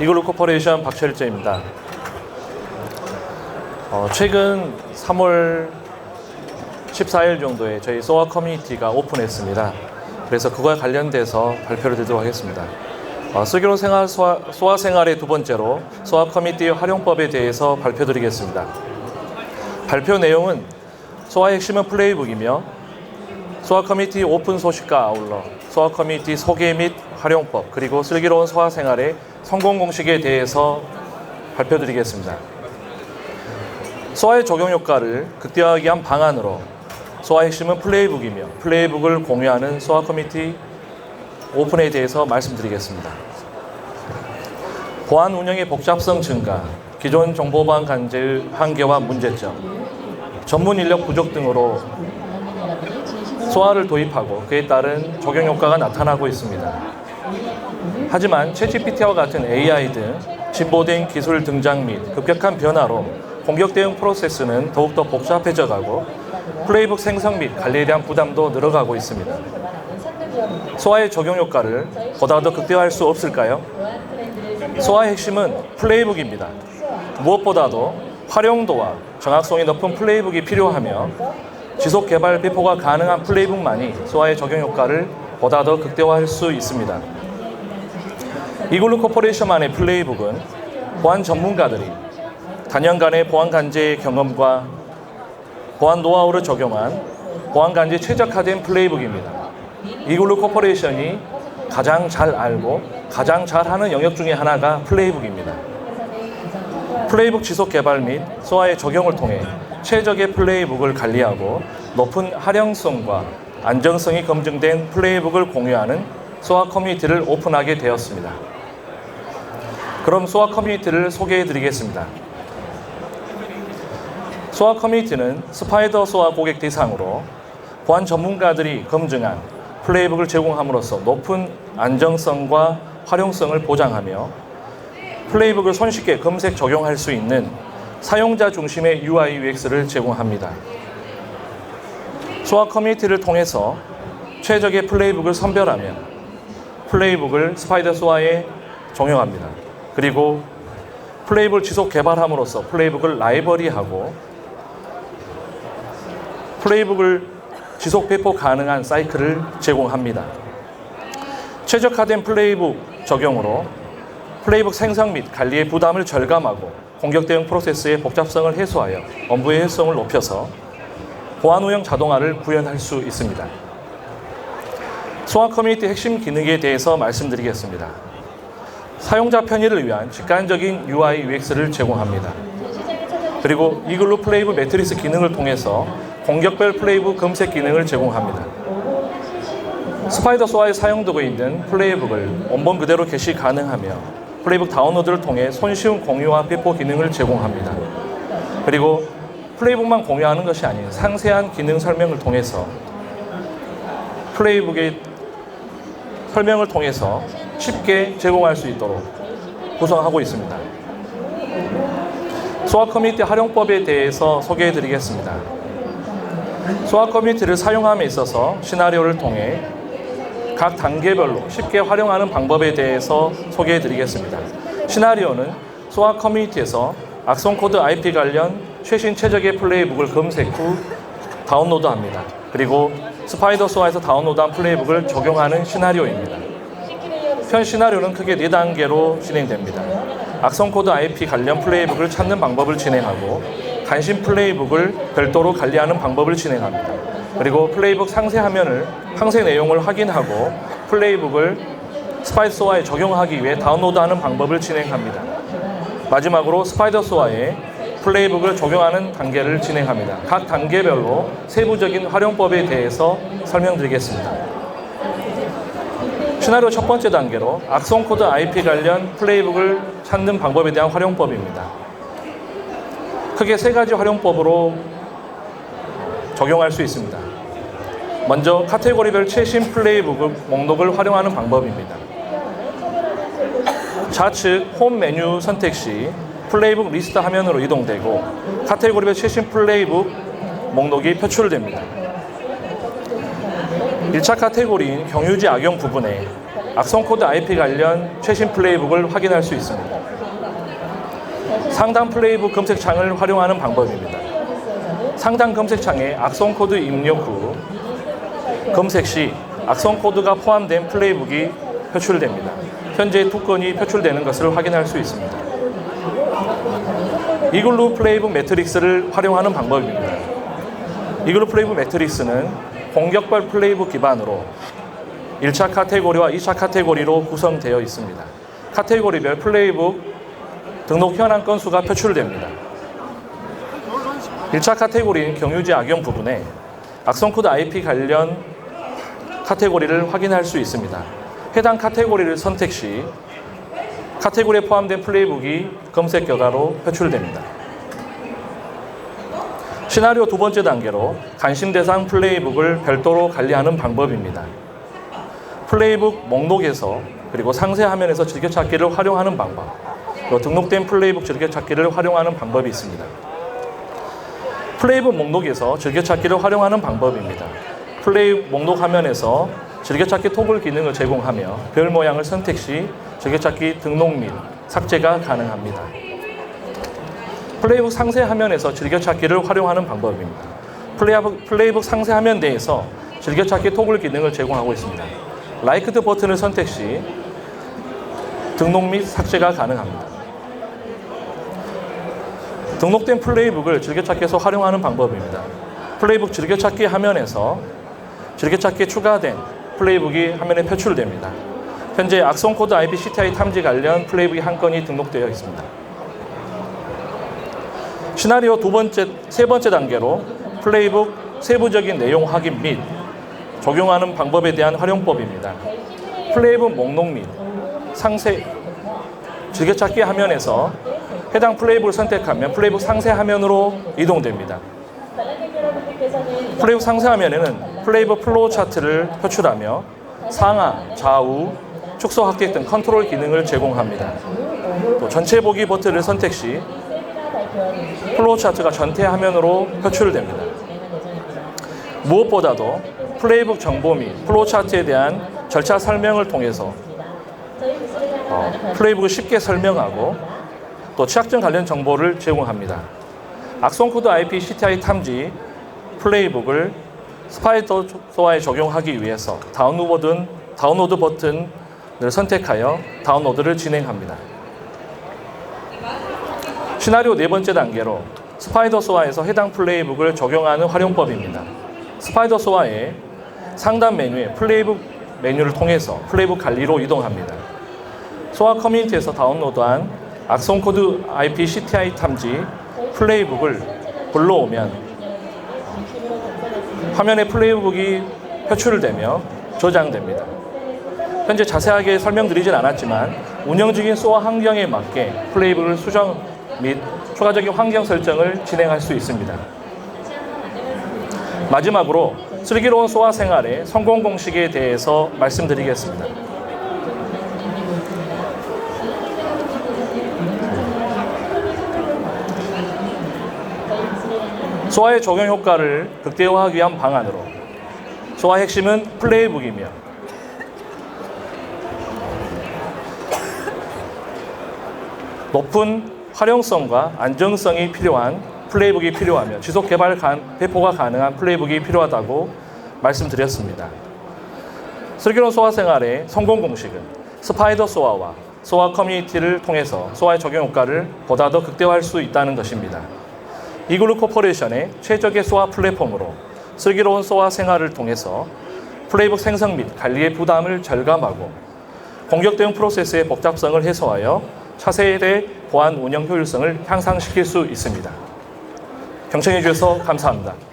이글루 코퍼레이션 박철재입니다. 어, 최근 3월 14일 정도에 저희 소아 커뮤니티가 오픈했습니다. 그래서 그거와 관련돼서 발표를 드리도록 하겠습니다. 어, 슬기로운 생활 소아, 소아 생활의 두 번째로 소아 커뮤니티 활용법에 대해서 발표드리겠습니다. 발표 내용은 소아의 핵심은 플레이북이며 소아 커뮤니티 오픈 소식과 아울러 소아 커뮤니티 소개 및 활용법 그리고 슬기로운 소아 생활의 성공 공식에 대해서 발표드리겠습니다. 소아의 적용 효과를 극대화하기 위한 방안으로 소아 핵심은 플레이북이며 플레이북을 공유하는 소아 커뮤니티 오픈에 대해서 말씀드리겠습니다. 보안 운영의 복잡성 증가, 기존 정보보안 관제의 한계와 문제점, 전문 인력 부족 등으로 소아를 도입하고 그에 따른 적용 효과가 나타나고 있습니다. 하지만 챗GPT와 같은 AI 등 진보된 기술 등장 및 급격한 변화로 공격 대응 프로세스는 더욱더 복잡해져 가고 플레이북 생성 및 관리에 대한 부담도 늘어가고 있습니다. 소아의 적용 효과를 보다 더 극대화할 수 없을까요? 소아의 핵심은 플레이북입니다. 무엇보다도 활용도와 정확성이 높은 플레이북이 필요하며 지속 개발 배포가 가능한 플레이북만이 소아의 적용 효과를 보다 더 극대화할 수 있습니다. 이글루 코퍼레이션만의 플레이북은 보안 전문가들이 단연간의 보안 관제의 경험과 보안 노하우를 적용한 보안 관제 최적화된 플레이북입니다. 이글루 코퍼레이션이 가장 잘 알고 가장 잘하는 영역 중에 하나가 플레이북입니다. 플레이북 지속 개발 및 소아의 적용을 통해 최적의 플레이북을 관리하고 높은 활용성과 안정성이 검증된 플레이북을 공유하는 소아 커뮤니티를 오픈하게 되었습니다. 그럼 소아 커뮤니티를 소개해 드리겠습니다. 소아 커뮤니티는 스파이더 소아 고객 대상으로 보안 전문가들이 검증한 플레이북을 제공함으로써 높은 안정성과 활용성을 보장하며 플레이북을 손쉽게 검색 적용할 수 있는 사용자 중심의 UI UX를 제공합니다. 소아 커뮤니티를 통해서 최적의 플레이북을 선별하며 플레이북을 스파이더 소아에 적용합니다. 그리고 플레이북을 지속 개발함으로써 플레이북을 라이벌리하고 플레이북을 지속 배포 가능한 사이클을 제공합니다. 최적화된 플레이북 적용으로 플레이북 생성 및 관리의 부담을 절감하고 공격 대응 프로세스의 복잡성을 해소하여 업무의 효율성을 높여서 보안 운영 자동화를 구현할 수 있습니다. 소아 커뮤니티 핵심 기능에 대해서 말씀드리겠습니다. 사용자 편의를 위한 직관적인 UI UX를 제공합니다. 그리고 이글루 플레이북 매트리스 기능을 통해서 공격별 플레이북 검색 기능을 제공합니다. 스파이더 소아에 사용되고 있는 플레이북을 원본 그대로 게시 가능하며 플레이북 다운로드를 통해 손쉬운 공유와 배포 기능을 제공합니다. 그리고 플레이북만 공유하는 것이 아닌 상세한 기능 설명을 통해서 플레이북의 설명을 통해서 쉽게 제공할 수 있도록 구성하고 있습니다. 소아 커뮤니티 활용법에 대해서 소개해 드리겠습니다. 소아 커뮤니티를 사용함에 있어서 시나리오를 통해 각 단계별로 쉽게 활용하는 방법에 대해서 소개해 드리겠습니다. 시나리오는 소아 커뮤니티에서 악성 코드 IP 관련 최신 최적의 플레이북을 검색 후 다운로드합니다. 그리고 스파이더 소아에서 다운로드한 플레이북을 적용하는 시나리오입니다. 현 시나리오는 크게 4단계로 진행됩니다. 악성 코드 IP 관련 플레이북을 찾는 방법을 진행하고 간신 플레이북을 별도로 관리하는 방법을 진행합니다. 그리고 플레이북 상세 화면을 상세 내용을 확인하고 플레이북을 스파이더 소아에 적용하기 위해 다운로드하는 방법을 진행합니다. 마지막으로 스파이더 소아에 플레이북을 적용하는 단계를 진행합니다. 각 단계별로 세부적인 활용법에 대해서 설명드리겠습니다. 시나리오 첫 번째 단계로 악성 코드 IP 관련 플레이북을 찾는 방법에 대한 활용법입니다. 크게 세 가지 활용법으로 적용할 수 있습니다. 먼저 카테고리별 최신 플레이북 목록을 활용하는 방법입니다. 좌측 홈 메뉴 선택 시 플레이북 리스트 화면으로 이동되고 카테고리별 최신 플레이북 목록이 표출됩니다. 1차 카테고리인 경유지 악용 부분에 악성 코드 IP 관련 최신 플레이북을 확인할 수 있습니다. 상단 플레이북 검색창을 활용하는 방법입니다. 상단 검색창에 악성 코드 입력 후 검색 시 악성 코드가 포함된 플레이북이 표출됩니다. 현재 두 건이 표출되는 것을 확인할 수 있습니다. 이글루 플레이북 매트릭스를 활용하는 방법입니다. 이글루 플레이북 매트릭스는 공격별 플레이북 기반으로 1차 카테고리와 2차 카테고리로 구성되어 있습니다. 카테고리별 플레이북 등록 현황 건수가 표출됩니다. 1차 카테고리인 경유지 악용 부분에 악성 코드 IP 관련 카테고리를 확인할 수 있습니다. 해당 카테고리를 선택 시 카테고리에 포함된 플레이북이 검색 결과로 표출됩니다. 시나리오 두 번째 단계로 관심 대상 플레이북을 별도로 관리하는 방법입니다. 플레이북 목록에서 그리고 상세 화면에서 즐겨찾기를 활용하는 방법, 등록된 플레이북 즐겨찾기를 활용하는 방법이 있습니다. 플레이북 목록에서 즐겨찾기를 활용하는 방법입니다. 플레이 목록 화면에서 즐겨찾기 토글 기능을 제공하며 별 모양을 선택 시 즐겨찾기 등록 및 삭제가 가능합니다. 플레이북 상세 화면에서 즐겨찾기를 활용하는 방법입니다. 플레이북, 플레이북 상세 화면 내에서 즐겨찾기 토글 기능을 제공하고 있습니다. 라이크드 버튼을 선택 시 등록 및 삭제가 가능합니다. 등록된 플레이북을 즐겨찾기에서 활용하는 방법입니다. 플레이북 즐겨찾기 화면에서 즐겨찾기에 추가된 플레이북이 화면에 표출됩니다. 현재 악성 코드 IP CTI 탐지 관련 플레이북이 한 건이 등록되어 있습니다. 시나리오 두 번째, 세 번째 단계로 플레이북 세부적인 내용 확인 및 적용하는 방법에 대한 활용법입니다. 플레이북 목록 및 상세 즐겨찾기 화면에서 해당 플레이북을 선택하면 플레이북 상세 화면으로 이동됩니다. 플레이북 상세 화면에는 플레이북 플로우 차트를 표출하며 상하, 좌우, 축소 확대 등 컨트롤 기능을 제공합니다. 또 전체 보기 버튼을 선택 시 플로우 차트가 전체 화면으로 표출됩니다. 무엇보다도 플레이북 정보 및 플로우 차트에 대한 절차 설명을 통해서 어, 플레이북을 쉽게 설명하고 또 취약점 관련 정보를 제공합니다. 악성 코드 IP CTI 탐지 플레이북을 스파이더 소화에 적용하기 위해서 다운로드, 다운로드 버튼을 선택하여 다운로드를 진행합니다. 시나리오 네 번째 단계로 스파이더 소화에서 해당 플레이북을 적용하는 활용법입니다. 스파이더 소화의 상단 메뉴에 플레이북 메뉴를 통해서 플레이북 관리로 이동합니다. 소화 커뮤니티에서 다운로드한 악성 코드 IP CTI 탐지 플레이북을 불러오면 화면에 플레이북이 표출되며 저장됩니다. 현재 자세하게 설명드리진 않았지만 운영 중인 소화 환경에 맞게 플레이북을 수정 및 추가적인 환경 설정을 진행할 수 있습니다. 마지막으로 슬기로운 소화 생활의 성공 공식에 대해서 말씀드리겠습니다. 소화의 적용 효과를 극대화하기 위한 방안으로 소화 핵심은 플레이북이며 높은 활용성과 안정성이 필요한 플레이북이 필요하며 지속 개발 간, 배포가 가능한 플레이북이 필요하다고 말씀드렸습니다. 슬기로운 소화 생활의 성공 공식은 스파이더 소화와 소화 커뮤니티를 통해서 소화의 적용 효과를 보다 더 극대화할 수 있다는 것입니다. 이글루 코퍼레이션의 최적의 소화 플랫폼으로 슬기로운 소화 생활을 통해서 플레이북 생성 및 관리의 부담을 절감하고 공격 대응 프로세스의 복잡성을 해소하여 차세대 보안 운영 효율성을 향상시킬 수 있습니다. 경청해 주셔서 감사합니다.